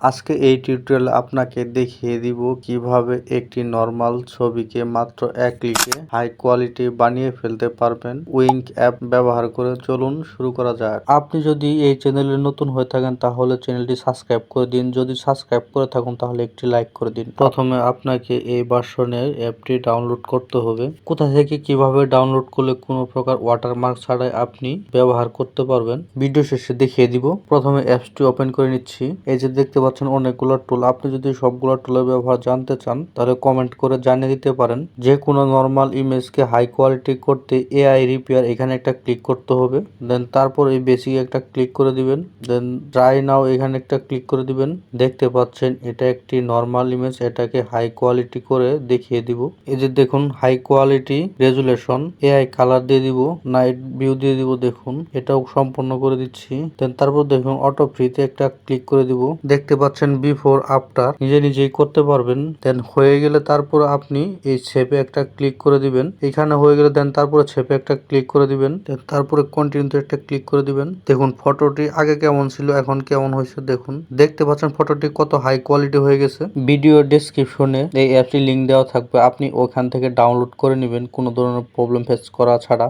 আজকে এই টিউটোরিয়ালে আপনাকে দেখিয়ে দিব কীভাবে একটি নর্মাল ছবিকে মাত্র এক ক্লিকে হাই কোয়ালিটি বানিয়ে ফেলতে পারবেন। উইঙ্ক অ্যাপ ব্যবহার করে চলুন শুরু করা যাক। আপনি যদি এই চ্যানেলে নতুন হয়ে থাকেন, তাহলে চ্যানেলটি সাবস্ক্রাইব করে দিন। যদি সাবস্ক্রাইব করে থাকুন, তাহলে একটি লাইক করে দিন। প্রথমে আপনাকে এই ভার্সনের অ্যাপটি ডাউনলোড করতে হবে। কোথা থেকে কীভাবে ডাউনলোড করলে কোনো প্রকার ওয়াটারমার্ক ছাড়াই আপনি ব্যবহার করতে পারবেন ভিডিও শেষে দেখিয়ে দিব। প্রথমে অ্যাপসটি ওপেন করে নিচ্ছি। এই যে দেখতে পাচ্ছেন অনেকগুলো টুল আপনি যদি সবগুলো টুলের ব্যবহার জানতে চান, তাহলে কমেন্ট করে জানিয়ে দিতে পারেন। যে কোনো নর্মাল ইমেজকে হাই কোয়ালিটি করতে এআই রিপেয়ার এখানে একটা ক্লিক করতে হবে। দেন তারপর এই বেসিক একটা ক্লিক করে দিবেন। দেন ট্রাই নাও এখানে একটা ক্লিক করে দিবেন। দেখতে পাচ্ছেন এটা একটি নর্মাল ইমেজ এটাকে হাই কোয়ালিটি করে দেখিয়ে দিব। এই যে দেখুন high quality resolution AI colour দিয়ে দিব নাইট ভিউ দিয়ে দিব, দেখুন। এটাও সম্পূর্ণ করে দিচ্ছি। দেন তারপর দেখুন অটো ফ্রিতে একটা ক্লিক করে দিব। দেখতে পাচ্ছেন বিফোর আফটার নিজে নিজেই করতে পারবেন দেন হয়ে গেলে তারপর আপনি এই ছেপে একটা ক্লিক করে দিবেন। এখানে হয়ে গেলে দেন তারপরে ছেপে একটা ক্লিক করে দিবেন। দেন তারপরে কন্টিনিউতে একটা ক্লিক করে দিবেন। দেখুন ফটোটি আগে কেমন ছিল, এখন কেমন হয়েছে দেখুন। দেখতে পাচ্ছেন ফটোটি কত হাই কোয়ালিটি হয়ে গেছে। ভিডিও ডেসক্রিপশনে এই অ্যাপটি লিঙ্ক দেওয়া থাকবে। আপনি ওখান থেকে ডাউনলোড করে নেবেন, কোনো ধরনের প্রবলেম ফেস করা ছাড়া।